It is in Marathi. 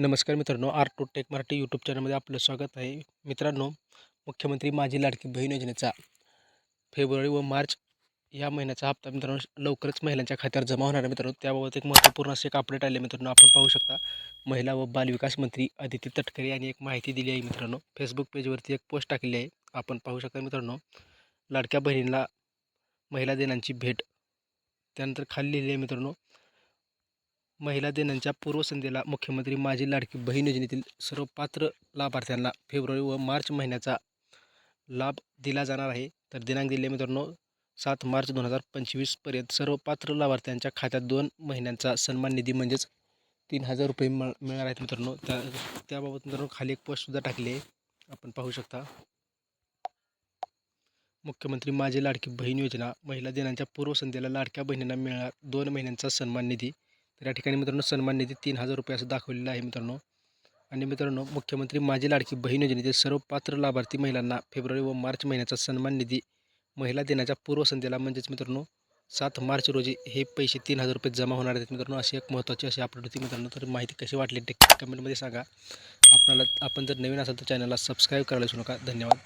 नमस्कार मित्रांनो R two tech Marathi YouTube चॅनलमध्ये आपलं स्वागत आहे. मित्रांनो मुख्यमंत्री माझी लाडकी बहीण योजनेचा फेब्रुवारी व मार्च या महिन्याचा हप्ता मित्रांनो लवकरच महिलांच्या खात्यावर जमा होणार आहे मित्रांनो. त्याबाबत एक महत्त्वपूर्ण असे एक अपडेट आले मित्रांनो. आपण पाहू शकता महिला व बालविकास मंत्री अदिती तटकरे यांनी एक माहिती दिली आहे मित्रांनो. फेसबुक पेजवरती एक पोस्ट टाकलेली आहे. आपण पाहू शकता मित्रांनो लाडक्या बहिणीला महिला दिनांची भेट त्यानंतर खाली लिहिली आहे मित्रांनो महिला दिनांच्या पूर्वसंध्येला मुख्यमंत्री माझी लाडकी बहीण योजनेतील सर्व पात्र लाभार्थ्यांना फेब्रुवारी व मार्च महिन्याचा लाभ दिला जाणार आहे. तर दिनांक दिले मित्रांनो सात मार्च दोन हजार पंचवीसपर्यंत सर्व पात्र लाभार्थ्यांच्या खात्यात दोन महिन्यांचा सन्मान निधी म्हणजेच तीन हजार रुपये मिळ मिळणार आहेत मित्रांनो. त्या त्याबाबत मित्रांनो खाली एक पोस्टसुद्धा टाकली आहे. आपण पाहू शकता. मुख्यमंत्री माझी लाडकी बहीण योजना महिला दिनांच्या पूर्वसंध्येला लाडक्या बहिणींना मिळणार दोन महिन्यांचा सन्मान निधी. तर या ठिकाणी मित्रांनो सन्मान निधी तीन हजार रुपये असं दाखवलेलं आहे मित्रांनो. आणि मित्रांनो मुख्यमंत्री माझी लाडकी बहीण योजनेतील सर्व पात्र लाभार्थी महिलांना फेब्रुवारी व मार्च महिन्याचा सन्मान निधी महिला दिनाच्या पूर्वसंध्येला म्हणजेच मित्रांनो सात मार्च रोजी हे पैसे तीन हजार रुपये जमा होणार आहेत मित्रांनो. अशी एक महत्त्वाची अशी अपडेट होती मित्रांनो. तर माहिती कशी वाटली ते कमेंटमध्ये सांगा. आपल्याला आपण जर नवीन असाल तर चॅनलला सबस्क्राईब करायला विसरू नका. धन्यवाद.